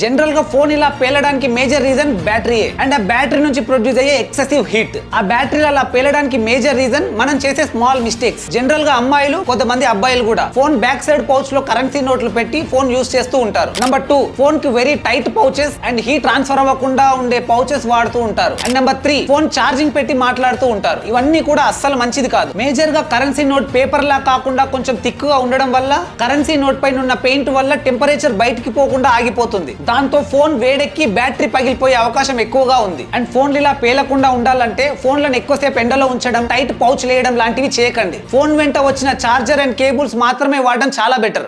జనరల్గా ఫోన్ ఇలా పేలడానికి మేజర్ రీజన్ బ్యాటరీ అండ్ ఆ బ్యాటరీ నుంచి ప్రొడ్యూస్ అయ్యే ఎక్సెసివ్ హీట్. ఆ బ్యాటరీ అలా పేలడానికి మేజర్ రీజన్ మనం చేసే స్మాల్ మిస్టేక్స్. జనరల్గా అమ్మాయిలు కొంతమంది అబ్బాయిలు కూడా ఫోన్ బ్యాక్ సైడ్ పౌచ్లో కరెన్సీ నోట్లు పెట్టి ఫోన్ యూస్ చేస్తూ ఉంటారు. నెంబర్ టూ ఫోన్కి very tight pouches and heat transfer అవ్వకుండా ఉండే పౌచెస్ వాడుతూ ఉంటారు. And number three phone charging పెట్టి మాట్లాడుతూ ఉంటారు. ఇవన్నీ కూడా అస్సలు మంచిది కాదు. మేజర్గా కరెన్సీ నోట్ పేపర్ లా కాకుండా కొంచెం థిక్గా ఉండడం వల్ల కరెన్సీ నోట్ పైన ఉన్న పెయింట్ వల్ల టెంపరేచర్ బయటికి పోకుండా ఆగిపోతుంది. దాంతో ఫోన్ వేడెక్కి బ్యాటరీ పగిలిపోయే అవకాశం ఎక్కువగా ఉంది. అండ్ ఫోన్లు ఇలా పేలకుండా ఉండాలంటే ఫోన్లను ఎక్కువసేపు ఎండలో ఉంచడం టైట్ పౌచ్ లేయడం లాంటివి చేయకండి. ఫోన్ వెంట వచ్చిన చార్జర్ అండ్ కేబుల్స్ మాత్రమే వాడడం చాలా బెటర్.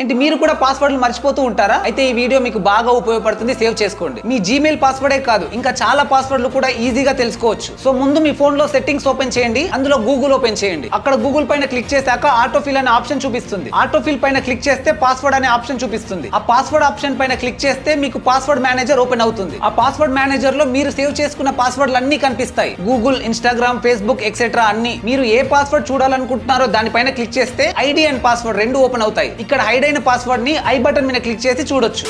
ఏంటి మీరు కూడా పాస్వర్డ్లు మర్చిపోతూ ఉంటారా? అయితే ఈ వీడియో మీకు బాగా ఉపయోగపడుతుంది సేవ్ చేసుకోండి. మీ జీమెయిల్ పాస్వర్డే కాదు ఇంకా చాలా పాస్వర్డ్లు కూడా ఈజీగా తెలుసుకోవచ్చు. సో ముందు మీ ఫోన్లో సెట్టింగ్స్ ఓపెన్ చేయండి అందులో గూగుల్ ఓపెన్ చేయండి. అక్కడ గూగుల్ పైన క్లిక్ చేశాక ఆటోఫిల్ అనే ఆప్షన్ చూపిస్తుంది. ఆటోఫిల్ పైన క్లిక్ చేస్తే పాస్వర్డ్ అనే ఆప్షన్ చూపిస్తుంది. ఆ పాస్వర్డ్ ఆప్షన్ పైన క్లిక్ చేస్తే మీకు పాస్వర్డ్ మేనేజర్ ఓపెన్ అవుతుంది. ఆ పాస్వర్డ్ మేనేజర్లో మీరు సేవ్ చేసుకున్న పాస్వర్డ్లు అన్ని కనిపిస్తాయి. గూగుల్ ఇన్స్టాగ్రామ్ ఫేస్బుక్ ఎక్సెట్రా అన్ని. మీరు ఏ పాస్వర్డ్ చూడాలనుకుంటున్నారో దానిపైన క్లిక్ చేస్తే ఐడి అండ్ పాస్వర్డ్ రెండు ఓపెన్ అవుతాయి. ఇక్కడ హైడ్ అయిన పాస్వర్డ్ని ఐ బటన్ మీద క్లిక్ చేసి చూడొచ్చు.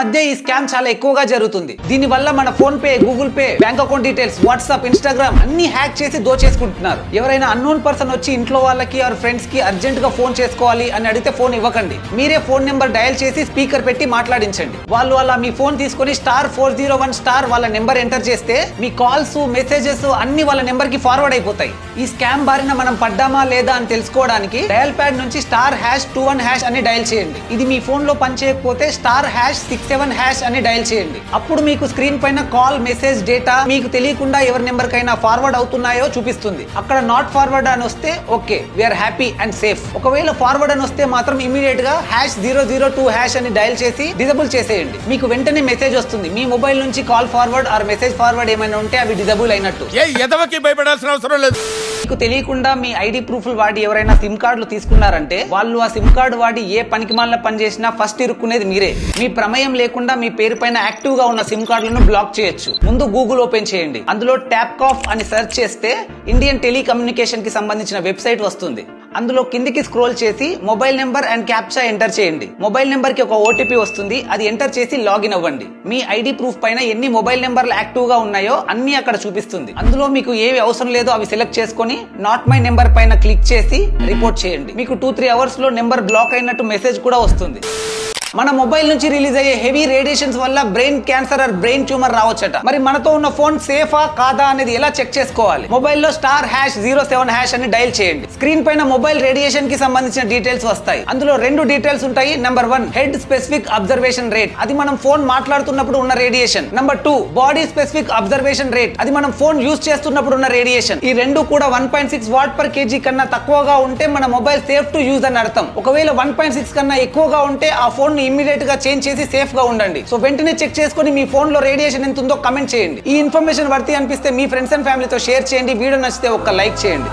మధ్య ఈ స్కామ్ చాలా ఎక్కువగా జరుగుతుంది. దీని వల్ల మన PhonePe Google Pay bank account details WhatsApp Instagram అన్ని హ్యాక్ చేసి దోచేసుకుంటున్నారు. ఎవరైనా అన్నోన్ పర్సన్ వచ్చి ఇంట్లో వాళ్ళకి ఆర్ ఫ్రెండ్స్కి అర్జెంట్గా ఫోన్ చేసుకోవాలి అని అడిగితే ఫోన్ ఇవ్వకండి. మీరే ఫోన్ నెంబర్ డయల్ చేసి స్పీకర్ పెట్టి మాట్లాడించండి. వాళ్ళు అలా మీ ఫోన్ తీసుకొని star four zero one star వాళ్ళ నెంబర్ ఎంటర్ చేస్తే మీ కాల్స్ మెసేజెస్ అన్ని వాళ్ళ నెంబర్కి ఫార్వర్డ్ అయిపోతాయి. ఈ స్కామ్ బారిన మనం పడ్డామా లేదా అని తెలుసుకోవడానికి డయల్ ప్యాడ్ నుంచి star hash two one hash అని డయల్ చేయండి. ఇది మీ ఫోన్లో పనిచేయకపోతే star hash six seven hash అని డయల్ చేయండి. అప్పుడు మీకు స్క్రీన్ పైన కాల్ మెసేజ్ డేటా మీకు తెలియకుండా ఎవరి నెంబర్ కైనా ఫార్వర్డ్ అవుతున్నాయో చూపిస్తుంది. అక్కడ నాట్ ఫార్వర్డ్ అని వస్తే okay we're happy and safe ఒకవేళ ఫార్వర్డ్ అని వస్తే మాత్రం ఇమీడియట్గా hash zero zero two hash అని డయల్ చేసి డిజబుల్ చేసేయండి. మీకు వెంటనే మెసేజ్ వస్తుంది. మీ మొబైల్ నుంచి call forward or message forward ఏమైనా ఉంటే అవి డిజబుల్ అయినట్టు. భయపడాల్సిన అవసరం లేదు. మీకు తెలియకుండా మీ ఐడి ప్రూఫ్లు వాడి ఎవరైనా సిమ్ కార్డులు తీసుకున్నారంటే వాళ్ళు ఆ సిమ్ కార్డు వాడి ఏ పనికి మాలిన పని చేసినా ఫస్ట్ ఇరుక్కునేది మీరే. మీ ప్రమేయం లేకుండా మీ పేరు పైన యాక్టివ్గా ఉన్న సిమ్ కార్డులను బ్లాక్ చేయొచ్చు. ముందు గూగుల్ ఓపెన్ చేయండి. అందులో ట్యాప్ కాఫ్ అని సెర్చ్ చేస్తే ఇండియన్ టెలికమ్యూనికేషన్కి సంబంధించిన వెబ్సైట్ వస్తుంది. అందులో కిందికి స్క్రోల్ చేసి mobile number and captcha enter చేయండి. మొబైల్ నెంబర్కి ఒక ఓటీపీ వస్తుంది. అది ఎంటర్ చేసి లాగిన్ అవ్వండి. మీ ఐడి ప్రూఫ్ పైన ఎన్ని మొబైల్ నెంబర్లు యాక్టివ్గా ఉన్నాయో అన్ని అక్కడ చూపిస్తుంది. అందులో మీకు ఏవి అవసరం లేదో అవి సెలెక్ట్ చేసుకొని నాట్ మై నెంబర్ పైన క్లిక్ చేసి రిపోర్ట్ చేయండి. మీకు టూ త్రీ అవర్స్లో నెంబర్ బ్లాక్ అయినట్టు మెసేజ్ కూడా వస్తుంది. మన మొబైల్ నుంచి రిలీజ్ అయ్యే హెవీ రేడియేషన్స్ వల్ల brain cancer or brain tumour రావచ్చట. మరి మనతో ఉన్న ఫోన్ సేఫా కాదా అనేది ఎలా చెక్ చేసుకోవాలి? మొబైల్లో star hash zero seven hash అని డైల్ చేయండి. స్క్రీన్ పైన మొబైల్ రేడియేషన్కి సంబంధించిన డీటెయిల్స్ వస్తాయి. అందులో రెండు డీటెయిల్స్ ఉంటాయి. Number one head specific observation rate. అది మనం ఫోన్ మాట్లాడుతున్నప్పుడు ఉన్న radiation. Number two body specific observation rate. అది మనం ఫోన్ యూస్ చేస్తున్నప్పుడు ఉన్న రేడియేషన్. ఈ రెండు కూడా one point six watt per KG కన్నా తక్కువగా ఉంటే మన మొబైల్ సేఫ్ టు యూజ్ అని అర్థం. ఒకవేళ వన్ పాయింట్ సిక్స్ కన్నా ఎక్కువగా ఉంటే ఆ ఫోన్ ని ఇమీడియట్గా చేంజ్ చేసి సేఫ్గా ఉండండి. సో వెంటనే చెక్ చేసుకుని మీ ఫోన్లో రేడియేషన్ ఎంత ఉందో కమెంట్ చేయండి. ఈ ఇన్ఫర్మేషన్ వర్తి అనిపిస్తే మీ ఫ్రెండ్స్ అండ్ ఫ్యామిలీతో షేర్ చేయండి. వీడియో నచ్చితే ఒక లైక్ చేయండి.